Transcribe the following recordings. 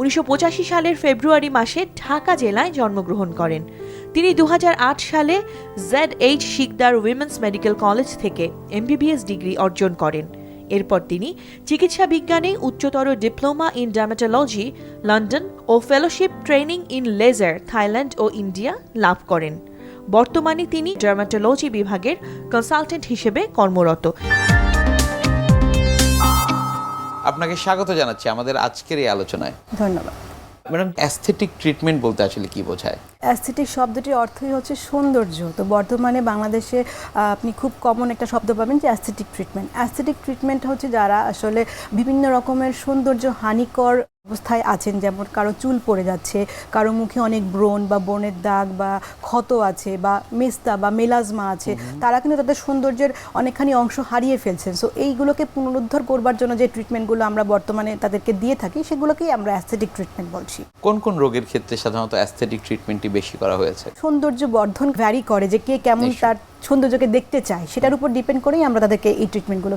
উনিশশো পঁচাশি সালের ফেব্রুয়ারি মাসে ঢাকা জেলায় জন্মগ্রহণ করেন। তিনি দু হাজার আট সালে Z H Sikdar women's medical college থেকে এমবিবিএস ডিগ্রি অর্জন করেন। এরপর তিনি চিকিৎসা বিজ্ঞানে উচ্চতর diploma in dermatology, London O fellowship training in laser, Thailand O India লাভ করেন। বর্তমানে তিনি ডার্মাটোলজি বিভাগের কনসালটেন্ট হিসেবে কর্মরত। আপনাকে স্বাগত জানাচ্ছি আমাদের আজকের এই আলোচনায়। ধন্যবাদ। ম্যাডাম অ্যাস্থেটিক ট্রিটমেন্ট বলতে আসলে কি বোঝায়? অ্যাস্থেটিক শব্দটির অর্থই হচ্ছে সৌন্দর্য। তো বর্তমানে বাংলাদেশে আপনি খুব কমন একটা শব্দ পাবেন যে অ্যাস্থেটিক ট্রিটমেন্ট অ্যাস্থেটিক ট্রিটমেন্ট হচ্ছে যারা আসলে বিভিন্ন রকমের সৌন্দর্য হানিকর অবস্থায় আছেন যেমন কারও চুল পড়ে যাচ্ছে কারও মুখে অনেক ব্রণ বা ব্রণের দাগ বা ক্ষত আছে বা মেস্তা বা মেলাজমা আছে তারা কিন্তু তাদের সৌন্দর্যের অনেকখানি অংশ হারিয়ে ফেলছেন। সো এইগুলোকে পুনরুদ্ধার করবার জন্য যে ট্রিটমেন্টগুলো আমরা বর্তমানে তাদেরকে দিয়ে থাকি সেগুলোকেই আমরা অ্যাস্থেটিক ট্রিটমেন্ট বলছি। কোন কোন রোগের ক্ষেত্রে সাধারণত অ্যাস্থেটিক ট্রিটমেন্টটি বেশি করা হয়েছে? সৌন্দর্য বর্ধন ভ্যারি করে যে কে কেমন তার সৌন্দর্যকে দেখতে চায় সেটার উপর ডিপেন্ড করেই আমরা তাদেরকে এই ট্রিটমেন্টগুলো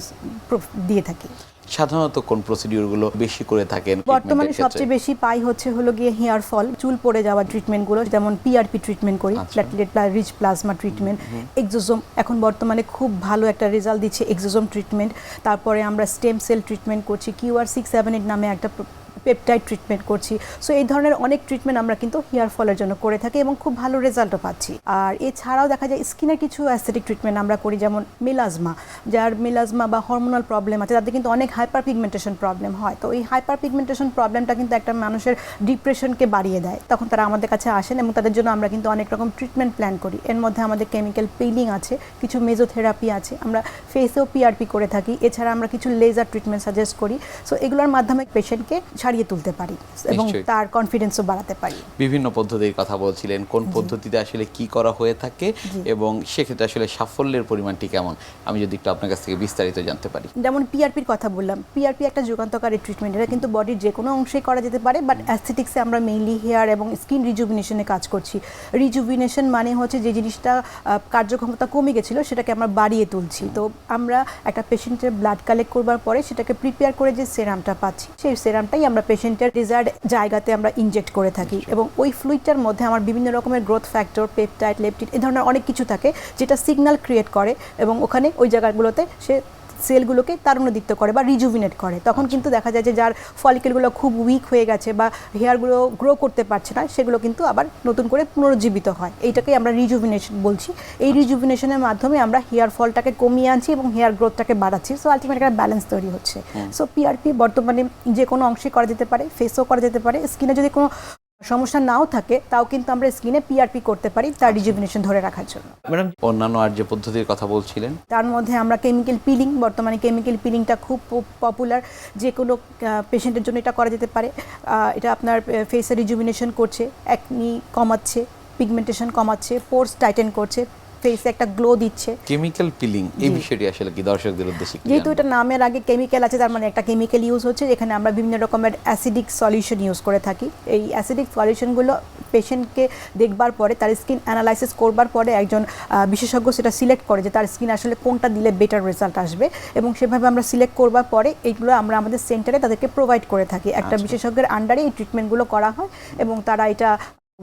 দিয়ে থাকি। সাধারণত কোন প্রসিডিউরগুলো বেশি করে থাকেন? বর্তমানে সবচেয়ে বেশি পাই হচ্ছে হলো গিয়ে হেয়ার ফল চুল পড়ে যাওয়ার ট্রিটমেন্টগুলো যেমন পিআরপি ট্রিটমেন্ট করি। Platelet rich plasma treatment exosome এখন বর্তমানে খুব ভালো একটা রেজাল্ট দিচ্ছে এক্সোজোম ট্রিটমেন্ট তারপরে আমরা স্টেম সেল ট্রিটমেন্ট করছি কিউআর সিক্স সেভেন এইট নামে একটা পেপটাইড ট্রিটমেন্ট করছি। সো এই ধরনের অনেক ট্রিটমেন্ট আমরা কিন্তু হেয়ার ফলের জন্য করে থাকি এবং খুব ভালো রেজাল্টও পাচ্ছি। আর এছাড়াও দেখা যায় স্কিনের কিছু অ্যাস্থেটিক ট্রিটমেন্ট আমরা করি, যেমন মেলাজমা যার মেলাজমা বা হরমোনাল প্রবলেম আছে তাদের কিন্তু অনেক হাইপার পিগমেন্টেশন প্রবলেম হয়। তো এই হাইপার পিগমেন্টেশন প্রবলেমটা কিন্তু একটা মানুষের ডিপ্রেশনকে বাড়িয়ে দেয়। তখন তারা আমাদের কাছে আসেন এবং তাদের জন্য আমরা কিন্তু অনেক রকম ট্রিটমেন্ট প্ল্যান করি। এর মধ্যে আমাদের কেমিক্যাল পিলিং আছে, কিছু মেজোথেরাপি আছে, আমরা ফেসেও পিআরপি করে থাকি। এছাড়া আমরা কিছু লেজার ট্রিটমেন্ট সাজেস্ট করি। সো এগুলোর মাধ্যমে পেশেন্টকে ছাড়িয়ে তুলতে পারি এবং তার কনফিডেন্সও বাড়াতে পারি। বিভিন্ন পদ্ধতির কথা বলছিলেন কোন পদ্ধতিতে আসলে কি করা হয়ে থাকে এবং সেক্ষেত্রে আসলে সাফল্যের পরিমাণটি কেমন? আমি যদি একটু আপনার কাছ থেকে বিস্তারিত জানতে পারি। যেমন পিআরপির কথা বললাম পিআরপি একটা যুগান্তকারী ট্রিটমেন্ট এটা কিন্তু বডির যে কোনো অংশেই করা যেতে পারে বাট অ্যাস্থেটিক্সে আমরা মেইনলি হেয়ার এবং স্কিন রিজুভিনেশনে কাজ করছি। রিজুভিনেশন মানে হচ্ছে যে জিনিসটা কার্যক্ষমতা কমে গেছিল সেটাকে আমরা বাড়িয়ে তুলছি। তো আমরা একটা পেশেন্টের ব্লাড কালেক্ট করবার পরে সেটাকে প্রিপেয়ার করে যে সেরামটা পাচ্ছি সেই সেরামটাই আমরা পেশেন্টের ডিজায়ার্ড জায়গাতে আমরা ইনজেক্ট করে থাকি এবং ওই ফ্লুইডটার মধ্যে আমার বিভিন্ন রকমের গ্রোথ ফ্যাক্টর পেপটাইট লেপটিড এ ধরনের অনেক কিছু থাকে যেটা সিগনাল ক্রিয়েট করে এবং ওখানে ওই জায়গাগুলোতে সে সেলগুলোকে তার তারুণ্যদীপ্ত করে বা রিজুভিনেট করে। তখন কিন্তু দেখা যায় যে যার ফলিকেলগুলো খুব উইক হয়ে গেছে বা হেয়ারগুলো গ্রো করতে পারছে না সেগুলো কিন্তু আবার নতুন করে পুনরুজ্জীবিত হয়। এইটাকেই আমরা রিজুভিনেশন বলছি। এই রিজুভিনেশনের মাধ্যমে আমরা হেয়ার ফলটাকে কমিয়ে আনছি এবং হেয়ার গ্রোথটাকে বাড়াচ্ছি। সো আলটিমেট একটা ব্যালেন্স তৈরি হচ্ছে। সো পিআরপি বর্তমানে যে কোনো অংশে করা যেতে পারে ফেসও করা যেতে পারে স্কিনে যদি কোনো সমস্যা নাও থাকে তাও কিন্তু আমরা স্কিনে পিআরপি করতে পারি তার রিজুভিনেশন ধরে রাখার জন্য। ম্যাডাম অন্যান্য আর যে পদ্ধতির কথা বলছিলেন। তার মধ্যে আমরা কেমিক্যাল পিলিং বর্তমানে কেমিক্যাল পিলিংটা খুব পপুলার যে কোনো পেশেন্টের জন্য এটা করা যেতে পারে। এটা আপনার ফেসে রিজুভিনেশন করছে একনি কমাচ্ছে পিগমেন্টেশন কমাচ্ছে পোর্স টাইটেন করছে ফেসে একটা গ্লো দিচ্ছে। কেমিক্যাল পিলিং এই বিষয়টি আসলে কি দর্শকদের উদ্দেশ্যে যেহেতু এটা নামের আগে কেমিক্যাল আছে তার মানে একটা কেমিক্যাল ইউজ হচ্ছে যেখানে আমরা বিভিন্ন রকমের অ্যাসিডিক সলিউশন ইউজ করে থাকি। এই অ্যাসিডিক সলিউশনগুলো পেশেন্টকে দেখবার পরে তার স্কিন অ্যানালাইসিস করবার পরে একজন বিশেষজ্ঞ সেটা সিলেক্ট করে যে তার স্কিন আসলে কোনটা দিলে বেটার রেজাল্ট আসবে। এবং সেভাবে আমরা সিলেক্ট করবার পরে এইগুলো আমরা আমাদের সেন্টারে তাদেরকে প্রোভাইড করে থাকি। একটা আচ্ছা। বিশেষজ্ঞের আন্ডারে এই ট্রিটমেন্টগুলো করা হয় এবং তারা এটা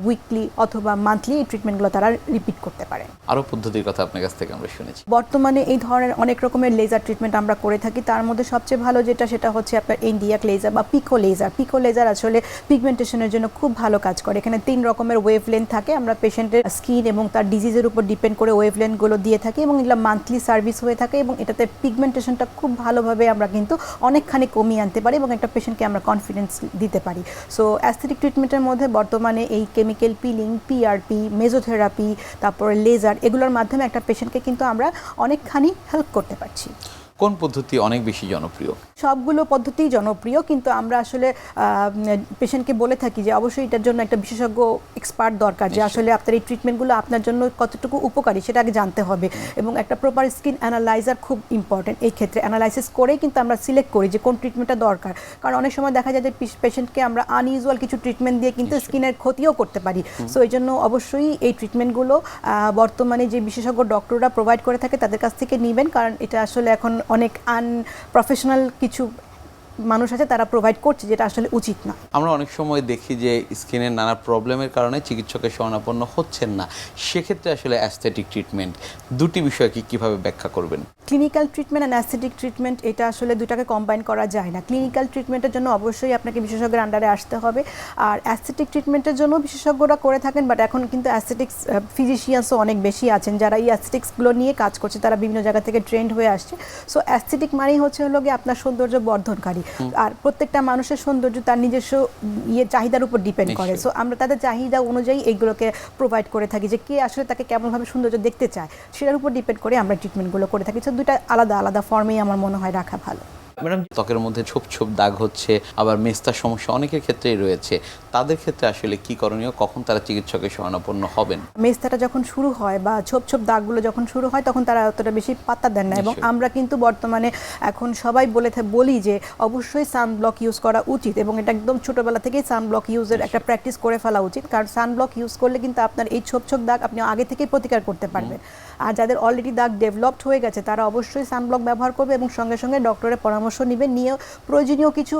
উইকলি অথবা মান্থলি এই ট্রিটমেন্টগুলো তারা রিপিট করতে পারে। আরও পদ্ধতির কথা আপনার কাছ থেকে আমরা শুনেছি। বর্তমানে এই ধরনের অনেক রকমের লেজার ট্রিটমেন্ট আমরা করে থাকি। তার মধ্যে সবচেয়ে ভালো যেটা সেটা হচ্ছে আপনার ইন্ডিয়াক লেজার বা পিকো লেজার পিকো লেজার আসলে পিগমেন্টেশনের জন্য খুব ভালো কাজ করে। এখানে তিন রকমের ওয়েভ লেন্থ থাকে। আমরা পেশেন্টের স্কিন এবং তার ডিজিজের উপর ডিপেন্ড করে ওয়েভ লেন্থগুলো দিয়ে থাকি এবং এগুলো মান্থলি সার্ভিস হয়ে থাকে এবং এটাতে পিগমেন্টেশনটা খুব ভালোভাবে আমরা কিন্তু অনেকখানি কমিয়ে আনতে পারি এবং একটা পেশেন্টকে আমরা কনফিডেন্স দিতে পারি। সো অ্যাস্থেটিক ট্রিটমেন্টের মধ্যে বর্তমানে এই কেমিক্যাল পিলিং পিআরপি মেজোথেরাপি তারপরে লেজার এগুলোর মাধ্যমে একটা পেশেন্টকে কিন্তু আমরা অনেকখানি হেল্প করতে পারছি। কোন পদ্ধতি অনেক বেশি জনপ্রিয়? সবগুলো পদ্ধতিই জনপ্রিয় কিন্তু আমরা আসলে পেশেন্টকে বলে থাকি যে অবশ্যই এটার জন্য একটা বিশেষজ্ঞ এক্সপার্ট দরকার যে আসলে আপনার এই ট্রিটমেন্টগুলো আপনার জন্য কতটুকু উপকারী সেটা আগে জানতে হবে। এবং একটা প্রপার স্কিন অ্যানালাইজার খুব ইম্পর্টেন্ট এই ক্ষেত্রে। অ্যানালাইসিস করেই কিন্তু আমরা সিলেক্ট করি যে কোন ট্রিটমেন্টটা দরকার। কারণ অনেক সময় দেখা যায় যে পেশেন্টকে আমরা আনইউজুয়াল কিছু ট্রিটমেন্ট দিয়ে কিন্তু স্কিনের ক্ষতিও করতে পারি। সো এই জন্য অবশ্যই এই ট্রিটমেন্টগুলো বর্তমানে যে বিশেষজ্ঞ ডক্টররা প্রোভাইড করে থাকে তাদের কাছ থেকে নেবেন। কারণ এটা আসলে এখন অনেক আনপ্রফেশনাল কিছু মানুষ আছে তারা প্রোভাইড করছে যেটা আসলে উচিত না। আমরা অনেক সময় দেখি যে স্কিনের নানা প্রবলেমের কারণে চিকিৎসকের শরণাপন্ন হচ্ছেন না। সেক্ষেত্রে আসলে অ্যাস্থেটিক ট্রিটমেন্ট দুটি বিষয় কি কীভাবে ব্যাখ্যা করবেন? Clinical treatment and aesthetic treatment এটা আসলে দুটাকে কম্বাইন করা যায় না। ক্লিনিক্যাল ট্রিটমেন্টের জন্য অবশ্যই আপনাকে বিশেষজ্ঞের আন্ডারে আসতে হবে। আর অ্যাস্থেটিক ট্রিটমেন্টের জন্য বিশেষজ্ঞরা করে থাকেন বাট এখন কিন্তু অ্যাস্থেটিক্স ফিজিশিয়ানসও অনেক বেশি আছেন। যারা এই অ্যাস্থেটিক্সগুলো নিয়ে কাজ করছে তারা বিভিন্ন জায়গা থেকে ট্রেন্ড হয়ে আসছে। সো অ্যাস্থেটিক মানেই হচ্ছে হলো গিয়ে আপনার সৌন্দর্য বর্ধনকারী। আর প্রত্যেকটা মানুষের সৌন্দর্য তার নিজস্ব ইয়ে চাহিদার উপর ডিপেন্ড করে। সো আমরা তাদের চাহিদা অনুযায়ী এগুলোকে প্রোভাইড করে থাকি যে কে আসলে তাকে কেমনভাবে সৌন্দর্য দেখতে চায় সেটার উপর ডিপেন্ড করে আমরা ট্রিটমেন্টগুলো করে থাকি। সো দুটা আলাদা আলাদা ফর্মেই আমার মনে হয় রাখা ভালো। ম্যাডাম ত্বকের মধ্যে ছোপ ছোপ দাগ হচ্ছে আবার মেস্তার সমস্যা অনেকের ক্ষেত্রেই রয়েছে। তাদের ক্ষেত্রে আসলে কি করণীয়? কখন তারা চিকিৎসকের শরণাপন্ন হবেন? মেস্তাটা যখন শুরু হয় বা ছোপ ছোপ দাগগুলো যখন শুরু হয় তখন তারা অতটা বেশি পাত্তা দেন না। এবং আমরা কিন্তু বর্তমানে এখন সবাই বলে বলি যে অবশ্যই সানব্লক ইউজ করা উচিত এবং এটা একদম ছোটবেলা থেকেই সানব্লক ইউজের একটা প্র্যাকটিস করে ফেলা উচিত। কারণ সানব্লক ইউজ করলে কিন্তু আপনার এই ছোপ ছোপ দাগ আপনি আগে থেকেই প্রতিকার করতে পারবেন। আর যাদের অলরেডি দাগ ডেভেলপড হয়ে গেছে তারা অবশ্যই সানব্লক ব্যবহার করবে এবং সঙ্গে সঙ্গে ডক্টরের পরামর্শ নেবেন। নিয়ে প্রয়োজনীয় কিছু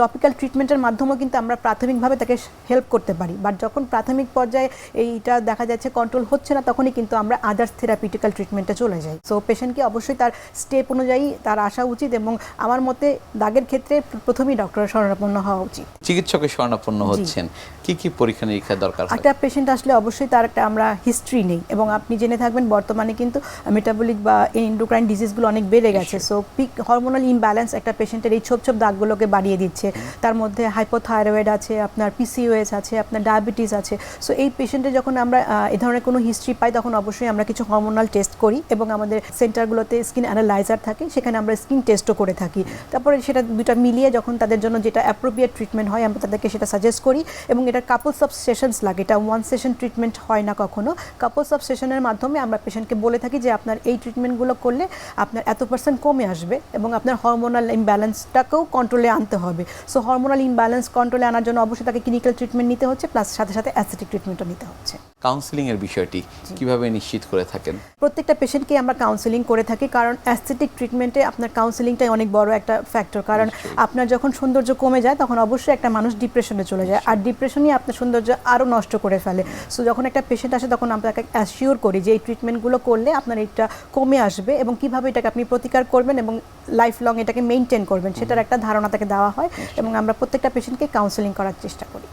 টপিক্যাল ট্রিটমেন্টের মাধ্যমেও কিন্তু আমরা প্রাথমিকভাবে তাকে হেল্প করতে পারি। বাট যখন প্রাথমিক পর্যায়ে এইটা দেখা যাচ্ছে কন্ট্রোল হচ্ছে না তখনই কিন্তু আমরা আদার্স থেরাপিটিক্যাল ট্রিটমেন্টে চলে যাই। সো পেশেন্টকে অবশ্যই তার স্টেপ অনুযায়ী তার আসা উচিত এবং আমার মতে দাগের ক্ষেত্রে প্রথমেই ডক্টরের শরণাপন্ন হওয়া উচিত। চিকিৎসকের শরণাপন্ন হচ্ছেন। কি কি পরীক্ষা নিরীক্ষা দরকার একটা পেশেন্ট আসলে অবশ্যই তার একটা আমরা হিস্ট্রি নেই এবং আপনি জেনে থাকবেন বর্তমানে কিন্তু মেটাবলিক বা এন্ডোক্রাইন ডিজিজগুলো অনেক বেড়ে গেছে। সো পিক হরমোনাল ইমব্যালেন্স একটা পেশেন্টের এই ছোপ ছোপ দাগগুলোকে বাড়িয়ে দিচ্ছে। তার মধ্যে হাইপোথাইরয়েড আছে, আপনার পিসিওএস আছে, আপনার ডায়াবেটিস আছে। সো এই পেশেন্টের যখন আমরা এ ধরনের কোনো হিস্ট্রি পাই, তখন অবশ্যই আমরা কিছু হরমোনাল টেস্ট করি এবং আমাদের সেন্টারগুলোতে স্কিন অ্যানালাইজার থাকে, সেখানে আমরা স্কিন টেস্টও করে থাকি। তারপরে সেটা দুটা মিলিয়ে যখন তাদের জন্য যেটা অ্যাপ্রোপ্রিয়েট ট্রিটমেন্ট হয়, আমরা তাদেরকে সেটা সাজেস্ট করি এবং এটা কাপলস অফ সেশনস লাগে। এটা ওয়ান সেশন ট্রিটমেন্ট হয় না কখনো। কাপলস অফ সেশনের মাধ্যমে আমরা পেশেন্টকে বলে থাকি যে, আপনার এই ট্রিটমেন্টগুলো করলে আপনার এত পার্সেন্ট কমে আসবে এবং আপনার হরমোনাল ইমব্যালেন্সটাকেও কন্ট্রোলে আনতে হবে। সো হরমোনাল ইমব্যালেন্স কন্ট্রোলে আনার জন্য অবশ্যই তাকে ক্লিনিক্যাল ট্রিটমেন্ট নিতে হচ্ছে প্লাস সাথে সাথে অ্যাসিটিক ট্রিটমেন্টও নিতে হচ্ছে। কাউন্সিলিং এর বিষয়টি কীভাবে নিশ্চিত করে থাকেন? প্রত্যেকটা পেশেন্টকে আমরা কাউন্সেলিং করে থাকি কারণ অ্যাস্থেটিক ট্রিটমেন্টে আপনার কাউন্সেলিংটাই অনেক বড় একটা ফ্যাক্টর কারণ আপনার যখন সৌন্দর্য কমে যায় তখন অবশ্যই একটা মানুষ ডিপ্রেশনে চলে যায়। আর ডিপ্রেশনই আপনার সৌন্দর্য আরও নষ্ট করে ফেলে। সো যখন একটা পেশেন্ট আসে তখন আমরা তাকে অ্যাসিওর করি যে এই ট্রিটমেন্টগুলো করলে আপনার এটা কমে আসবে এবং কীভাবে এটাকে আপনি প্রতিকার করবেন এবং লাইফ লং এটাকে মেনটেন করবেন সেটার একটা ধারণা তাকে দেওয়া হয় এবং আমরা প্রত্যেকটা পেশেন্টকে কাউন্সেলিং করার চেষ্টা করি।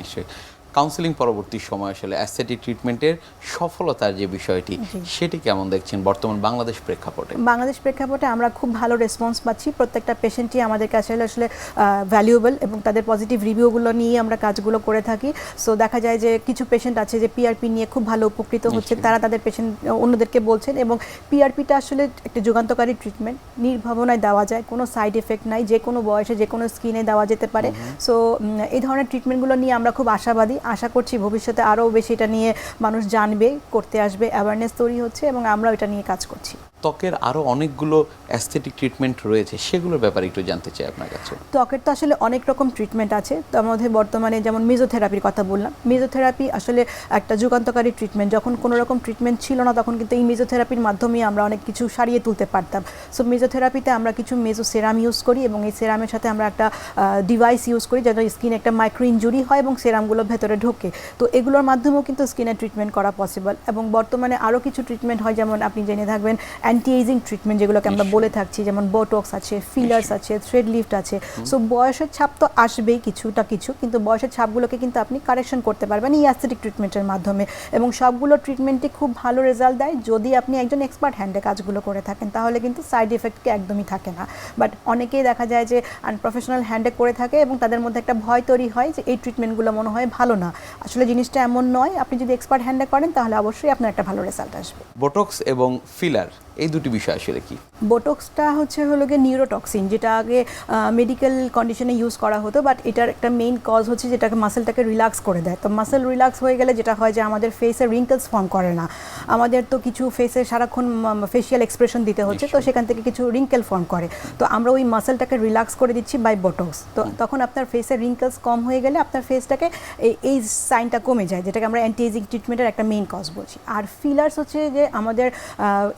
নিশ্চয়ই। কাউন্সিলিং পরবর্তী সময় আসলে অ্যাস্থেটিক ট্রিটমেন্টের সফলতার যে বিষয়টি সেটি কেমন দেখছেন বর্তমান বাংলাদেশ প্রেক্ষাপটে? বাংলাদেশ প্রেক্ষাপটে আমরা খুব ভালো রেসপন্স পাচ্ছি। প্রত্যেকটা পেশেন্টই আমাদের কাছে আসলে ভ্যালুয়েবল এবং তাদের পজিটিভ রিভিউগুলো নিয়ে আমরা কাজগুলো করে থাকি। সো দেখা যায় যে কিছু পেশেন্ট আছে যে পিআরপি নিয়ে খুব ভালো উপকৃত হচ্ছে তারা তাদের পেশেন্ট অন্যদেরকে বলছেন এবং পিআরপিটা আসলে একটা যুগান্তকারী ট্রিটমেন্ট নির্ভাবনায় দেওয়া যায় কোনো সাইড এফেক্ট নাই যে কোনো বয়সে যে কোনো স্কিনে দেওয়া যেতে পারে। সো এই ধরনের ট্রিটমেন্টগুলো নিয়ে আমরা খুব আশাবাদী। আশা করছি ভবিষ্যতে আরও বেশি এটা নিয়ে মানুষ জানবে করতে আসবে অ্যাওয়ারনেস তৈরি হচ্ছে এবং আমরাও এটা নিয়ে কাজ করছি। ত্বকের আরও অনেকগুলো অ্যাস্থেটিক ট্রিটমেন্ট রয়েছে সেগুলোর ব্যাপারে একটু জানতে চাই আপনার কাছে। ত্বকের তো আসলে অনেক রকম ট্রিটমেন্ট আছে তার মধ্যে বর্তমানে যেমন মেজোথেরাপির কথা বললাম মেজোথেরাপি আসলে একটা যুগান্তকারী ট্রিটমেন্ট যখন কোনো রকম ট্রিটমেন্ট ছিল না তখন কিন্তু এই মেজোথেরাপির মাধ্যমে আমরা অনেক কিছু সারিয়ে তুলতে পারতাম। সো মেজোথেরাপিতে আমরা কিছু মেজো সেরাম ইউজ করি এবং এই সেরামের সাথে আমরা একটা ডিভাইস ইউজ করি যাতে স্কিনে একটা মাইক্রো ইঞ্জুরি হয় এবং সেরামগুলো ভেতরে ঢোকে। তো এগুলোর মাধ্যমেও কিন্তু স্কিনের ট্রিটমেন্ট করা পসিবল এবং বর্তমানে আরও কিছু ট্রিটমেন্ট হয় যেমন আপনি জেনে থাকবেন অ্যান্টি এজিং ট্রিটমেন্ট যেগুলোকে আমরা বলে থাকছি যেমন বোটক্স আছে ফিলার্স আছে থ্রেড লিফট আছে। সো বয়সের ছাপ তো আসবেই কিছুটা কিছু কিন্তু বয়সের ছাপগুলোকে কিন্তু আপনি কারেকশন করতে পারবেন এই অ্যাস্থেটিক ট্রিটমেন্টের মাধ্যমে। এবং সবগুলো ট্রিটমেন্টই খুব ভালো রেজাল্ট দেয় যদি আপনি একজন এক্সপার্ট হ্যান্ডে কাজগুলো করে থাকেন তাহলে কিন্তু সাইড এফেক্টকে একদমই থাকে না। বাট অনেকেই দেখা যায় যে আনপ্রফেশনাল হ্যান্ডে করে থাকে এবং তাদের মধ্যে একটা ভয় তৈরি হয় যে এই ট্রিটমেন্টগুলো মনে হয় ভালো না। আসলে জিনিসটা এমন নয়, আপনি যদি এক্সপার্ট হ্যান্ডে করেন, তাহলে অবশ্যই আপনার একটা ভালো রেজাল্ট আসবে। বোটক্স এবং ফিলার এই দুটি বিষয় আসলে কি? বোটক্সটা হচ্ছে হলো গিয়ে নিউরোটক্সিন যেটা আগে মেডিকেল কন্ডিশনে ইউজ করা হতো বাট এটার একটা মেইন কজ হচ্ছে যেটাকে মাসেলটাকে রিল্যাক্স করে দেয়। তো মাসেল রিল্যাক্স হয়ে গেলে যেটা হয় যে আমাদের ফেসে রিঙ্কলস ফর্ম করে না। আমাদের তো কিছু ফেসে সারাক্ষণ ফেসিয়াল এক্সপ্রেশন দিতে হচ্ছে তো সেখান থেকে কিছু রিঙ্কেল ফর্ম করে। তো আমরা ওই মাসেলটাকে রিল্যাক্স করে দিচ্ছি বাই বোটক্স তো তখন আপনার ফেসের রিঙ্কলস কম হয়ে গেলে আপনার ফেসটাকে এই এই সাইনটা কমে যায় যেটাকে আমরা অ্যান্টি এজিং ট্রিটমেন্টের একটা মেইন কজ বলছি। আর ফিলার্স হচ্ছে যে আমাদের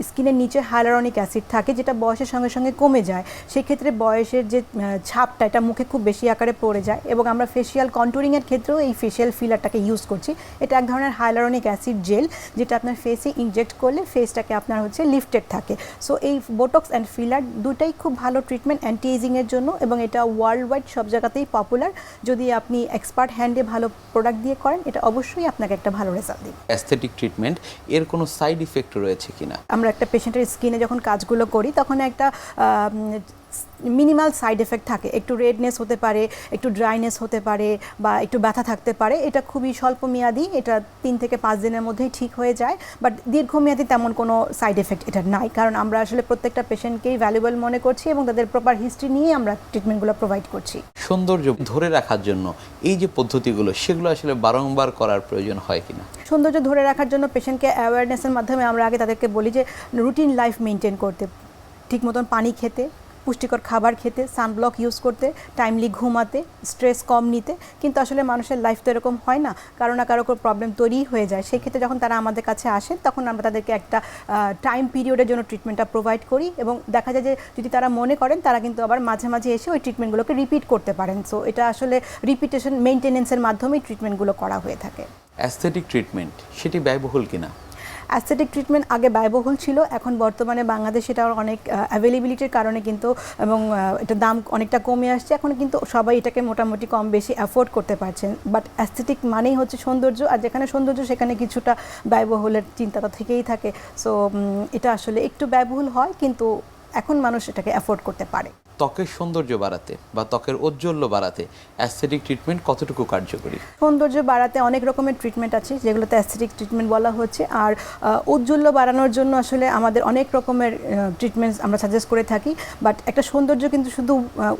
স্কিনের নিচে হাইলারনিক অ্যাসিড থাকে যেটা বয়সের সঙ্গে সঙ্গে কমে যায়। সেক্ষেত্রে বয়সের যে ছাপটা এটা মুখে খুব বেশি আকারে পড়ে যায় এবং আমরা ফেসিয়াল কন্টুরিংয়ের ক্ষেত্রেও এই ফেসিয়াল ফিলারটাকে ইউজ করছি। এটা এক ধরনের হাইলারনিক অ্যাসিড জেল যেটা আপনার ফেসে ইনজেক্ট করলে ফেসটাকে আপনার হচ্ছে লিফটেড থাকে। সো এই বোটক্স অ্যান্ড ফিলার দুটাই খুব ভালো ট্রিটমেন্ট অ্যান্টি এজিংয়ের জন্য এবং এটা ওয়ার্ল্ড ওয়াইড সব জায়গাতেই পপুলার যদি আপনি এক্সপার্ট হ্যান্ডে ভালো প্রোডাক্ট দিয়ে করেন এটা অবশ্যই আপনাকে একটা ভালো রেজাল্ট দিবে। অ্যাস্থেটিক ট্রিটমেন্ট এর কোনো সাইড ইফেক্ট রয়েছে কিনা? আমরা একটা পেশেন্টের স্কিনে যখন কাজগুলো করি তখন একটা মিনিমাল সাইড এফেক্ট থাকে। একটু রেডনেস হতে পারে একটু ড্রাইনেস হতে পারে বা একটু ব্যথা থাকতে পারে এটা খুবই স্বল্প মেয়াদি এটা তিন থেকে পাঁচ দিনের মধ্যেই ঠিক হয়ে যায় বাট দীর্ঘমেয়াদী তেমন কোনো সাইড এফেক্ট এটা নাই কারণ আমরা আসলে প্রত্যেকটা পেশেন্টকেই ভ্যালুয়েবল মনে করছি এবং তাদের প্রপার হিস্ট্রি নিয়ে আমরা ট্রিটমেন্টগুলো প্রোভাইড করছি। সৌন্দর্য ধরে রাখার জন্য এই যে পদ্ধতিগুলো সেগুলো আসলে বারংবার করার প্রয়োজন হয় কিনা? সৌন্দর্য ধরে রাখার জন্য পেশেন্টকে অ্যাওয়ারনেসের মাধ্যমে আমরা আগে তাদেরকে বলি যে রুটিন লাইফ মেনটেন করতে। ঠিক মতন পানি খেতে পুষ্টিকর খাবার খেতে সানব্লক ইউজ করতে টাইমলি ঘুমাতে স্ট্রেস কম নিতে, কিন্তু আসলে মানুষের লাইফ তো এরকম হয় না। কারও না কারও প্রবলেম তৈরি হয়ে যায়। সেই ক্ষেত্রে যখন তারা আমাদের কাছে আসেন তখন আমরা তাদেরকে একটা টাইম পিরিয়ডের জন্য ট্রিটমেন্টটা প্রোভাইড করি এবং দেখা যায় যে যদি তারা মনে করেন, তারা কিন্তু আবার মাঝে মাঝে এসে ওই ট্রিটমেন্টগুলোকে রিপিট করতে পারেন। সো এটা আসলে রিপিটেশন মেনটেনেন্সের মাধ্যমেই ট্রিটমেন্টগুলো করা হয়ে থাকে। অ্যাস্থেটিক ট্রিটমেন্ট সেটি ব্যয়বহুল কিনা? অ্যাস্থেটিক ট্রিটমেন্ট আগে ব্যয়বহুল ছিল, এখন বর্তমানে বাংলাদেশে এটার অনেক অ্যাভেলেবিলিটির কারণে কিন্তু, এবং এটার দাম অনেকটা কমে আসছে। এখন কিন্তু সবাই এটাকে মোটামুটি কম বেশি অ্যাফোর্ড করতে পারছেন। বাট অ্যাস্থেটিক মানেই হচ্ছে সৌন্দর্য, আর যেখানে সৌন্দর্য সেখানে কিছুটা ব্যয়বহুলের চিন্তা তো থেকেই থাকে। সো এটা আসলে একটু ব্যয়বহুল হয়, কিন্তু এখন মানুষ এটাকে অ্যাফোর্ড করতে পারে। ত্বকের সৌন্দর্য বাড়াতে বা ত্বকের ঔজ্জ্বল্য বাড়াতে অ্যাস্থেটিক ট্রিটমেন্ট কতটুকু কার্যকরী? সৌন্দর্য বাড়াতে অনেক রকমের ট্রিটমেন্ট আছে, যেগুলোতে অ্যাস্থেটিক ট্রিটমেন্ট বলা হচ্ছে। আর ঔজ্জ্বল্য বাড়ানোর জন্য আসলে আমাদের অনেক রকমের ট্রিটমেন্টস আমরা সাজেস্ট করে থাকি। বাট একটা সৌন্দর্য কিন্তু শুধু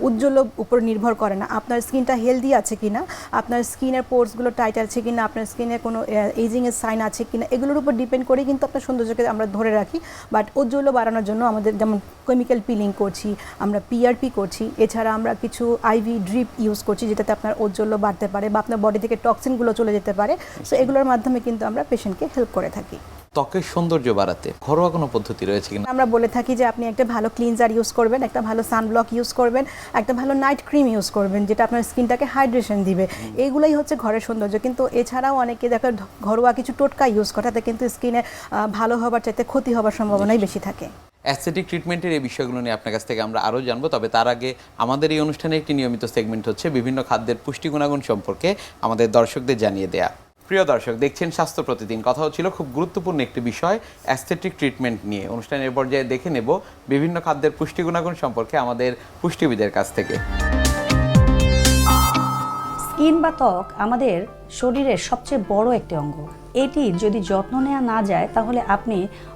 উজ্জ্বল উপর নির্ভর করে না। আপনার স্কিনটা হেলদি আছে কিনা, আপনার স্কিনের পোর্সগুলো টাইট আছে কি না আপনার স্কিনে কোনো এজিংয়ের সাইন আছে কি না এগুলোর উপর ডিপেন্ড করে কিন্তু আপনার সৌন্দর্যকে আমরা ধরে রাখি। বাট উজ্জ্বল বাড়ানোর জন্য আমাদের যেমন কেমিক্যাল পিলিং করছি, আমরা পিআরপি করছি এছাড়া আমরা কিছু আইভি ড্রিপ ইউজ করছি যেটাতে আপনার ঔজ্জ্বল্য বাড়তে পারে বা আপনার বডি থেকে টক্সিনগুলো চলে যেতে পারে। সো এগুলোর মাধ্যমে কিন্তু আমরা পেশেন্টকে হেল্প করে থাকি। ত্বকের সৌন্দর্য বাড়াতে ঘরোয়া কোনো পদ্ধতি রয়েছে কিনা? আমরা বলে থাকি যে আপনি একটা ভালো ক্লিনজার ইউজ করবেন একটা ভালো সানব্লক ইউজ করবেন একটা ভালো নাইট ক্রিম ইউজ করবেন যেটা আপনার স্কিনটাকে হাইড্রেশন দিবে। এইগুলোই হচ্ছে ঘরের সৌন্দর্য। কিন্তু এছাড়াও অনেকে দেখো ঘরোয়া কিছু টোটকা ইউজ করে তাতে কিন্তু স্কিনে ভালো হবার চাইতে ক্ষতি হবার সম্ভাবনাই বেশি থাকে। অ্যাস্থেটিক ট্রিটমেন্টের এই বিষয়গুলো নিয়ে আপনার কাছ থেকে আমরা আরও জানব। তবে তার আগে আমাদের এই অনুষ্ঠানে একটি নিয়মিত সেগমেন্ট হচ্ছে বিভিন্ন খাদ্যের পুষ্টি গুণাগুণ সম্পর্কে আমাদের দর্শকদের জানিয়ে দেয়া। প্রিয় দর্শক, দেখছেন স্বাস্থ্য প্রতিদিন। কথা হচ্ছিল খুব গুরুত্বপূর্ণ একটি বিষয় অ্যাস্থেটিক ট্রিটমেন্ট নিয়ে। অনুষ্ঠানের পর্যায়ে দেখে নেব বিভিন্ন খাদ্যের পুষ্টি গুণাগুণ সম্পর্কে আমাদের পুষ্টিবিদের কাছ থেকে। স্কিন বা ত্বক আমাদের শরীরের সবচেয়ে বড় একটি অঙ্গ। এটি যদি যত্ন নেওয়া না যায়, তাহলে আপনি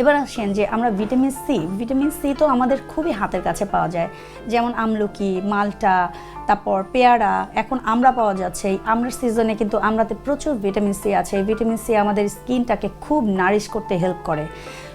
এবার আসেন যে আমরা ভিটামিন সি ভিটামিন সি তো আমাদের খুবই হাতের কাছে পাওয়া যায়। যেমন আমলকি, মালটা, তারপর পেয়ারা, এখন আমরা পাওয়া যাচ্ছে। আমরার সিজনে কিন্তু আমরাতে প্রচুর ভিটামিন সি আছে। ভিটামিন সি আমাদের স্কিনটাকে খুব নারিশ করতে হেল্প করে।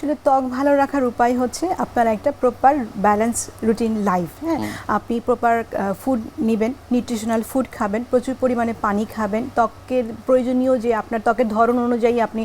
আসলে ত্বক ভালো রাখার উপায় হচ্ছে আপনার একটা প্রপার ব্যালেন্স রুটিন লাইফ হ্যাঁ? আপনি প্রপার ফুড নেবেন নিউট্রিশনাল ফুড খাবেন প্রচুর পরিমাণে পানি খাবেন ত্বকের প্রয়োজনীয় যে আপনার ত্বকের ধরন অনুযায়ী আপনি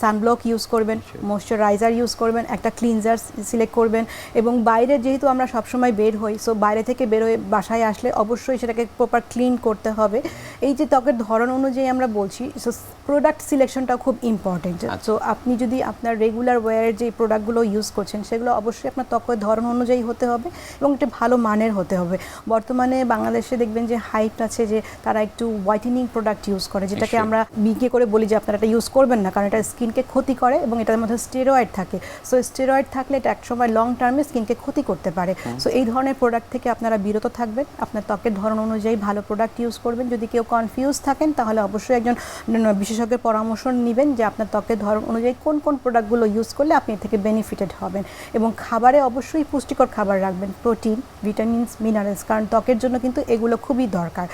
সানব্লক ইউজ করবেন ময়শ্চারাইজার ইউজ করবেন একটা ক্লিনজার সিলেক্ট করবেন এবং বাইরে যেহেতু আমরা সবসময় বের হই সো বাইরে থেকে বের হয়ে বাসায় আসলে অবশ্যই সেটাকে প্রপার ক্লিন করতে হবে। এই যে ত্বকের ধরন অনুযায়ী আমরা বলছি সো প্রোডাক্ট সিলেকশনটা খুব ইম্পর্টেন্ট আচ্ছা। সো আপনি যদি আপনার রেগুলার ওয়ারের যে প্রোডাক্টগুলো ইউজ করছেন সেগুলো অবশ্যই আপনার ত্বকের ধরন অনুযায়ী হতে হবে এবং এটা ভালো মানের হতে হবে। বর্তমানে বাংলাদেশে দেখবেন যে হাইট আছে যে তারা একটু হোয়াইটেনিং প্রোডাক্ট ইউজ করে যেটাকে আমরা বিকে করে বলি যে আপনারা এটা ইউজ করবেন না কারণ এটা স্কিনকে ক্ষতি করে এবং এটার মধ্যে স্টেরয়েড থাকে। সো স্টেরয়েড থাকলে এটা একসময় লং টার্মে স্কিনকে ক্ষতি করতে পারে। সো এই ধরনের প্রোডাক্ট থেকে আপনারা বিরত থাকবেন আপনার ত্বকের ধরন অনুযায়ী ভালো প্রোডাক্ট ইউজ করবেন। যদি কেউ কনফিউজ থাকেন তাহলে অবশ্যই একজন বিশেষজ্ঞের পরামর্শ নেবেন যে আপনার ত্বকের ধরন অনুযায়ী কোন কোন প্রোডাক্টগুলো ইউজ করলে আপনি থেকে বেনিফিটেড হবেন। এবং খাবারে অবশ্যই পুষ্টিকর খাবার রাখবেন। প্রোটিন ভিটামিনস মিনারেলস কারণ ত্বকের জন্য কিন্তু এগুলো খুবই দরকার।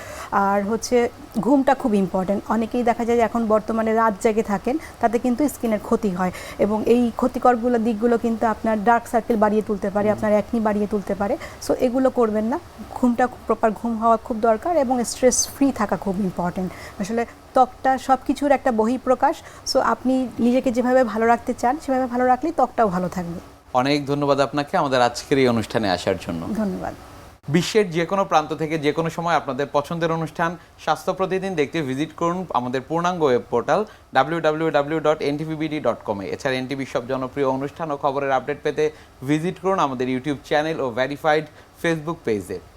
আর হচ্ছে ঘুমটা খুব ইম্পর্ট্যান্ট অনেকেই দেখা যায় এখন বর্তমানে রাত জেগে থাকেন, তাতে কিন্তু স্কিনের ক্ষতি হয়। এবং এই ক্ষতিকরগুলো দিকগুলো কিন্তু আপনার ডার্ক সার্কেল বাড়িয়ে তুলতে পারে, আপনার একনি বাড়িয়ে তুলতে পারে। সো এগুলো করবেন না। ঘুমটা প্রপার ঘুম হওয়া খুব দরকার এবং স্ট্রেস ফ্রি থাকা খুব ইম্পর্টেন্ট আসলে ত্বকটা সব কিছুর একটা বহিঃপ্রকাশ। সো আপনি নিজেকে যেভাবে ভালো রাখতে চান সেভাবে ভালো রাখলেই ত্বকটাও ভালো থাকবে। অনেক ধন্যবাদ আপনাকে আমাদের আজকের এই অনুষ্ঠানে আসার জন্য। ধন্যবাদ। বিশ্বের যে কোনো প্রান্ত থেকে যে কোনো সময় আপনাদের পছন্দের অনুষ্ঠান স্বাস্থ্য প্রতিদিন দেখতে ভিজিট করুন আমাদের পূর্ণাঙ্গ web portal W W W dot NTVBD dot কমে এছাড়া এনটিভির সব জনপ্রিয় অনুষ্ঠান ও খবরের আপডেট পেতে ভিজিট করুন আমাদের ইউটিউব চ্যানেল ও ভেরিফাইড ফেসবুক পেজে।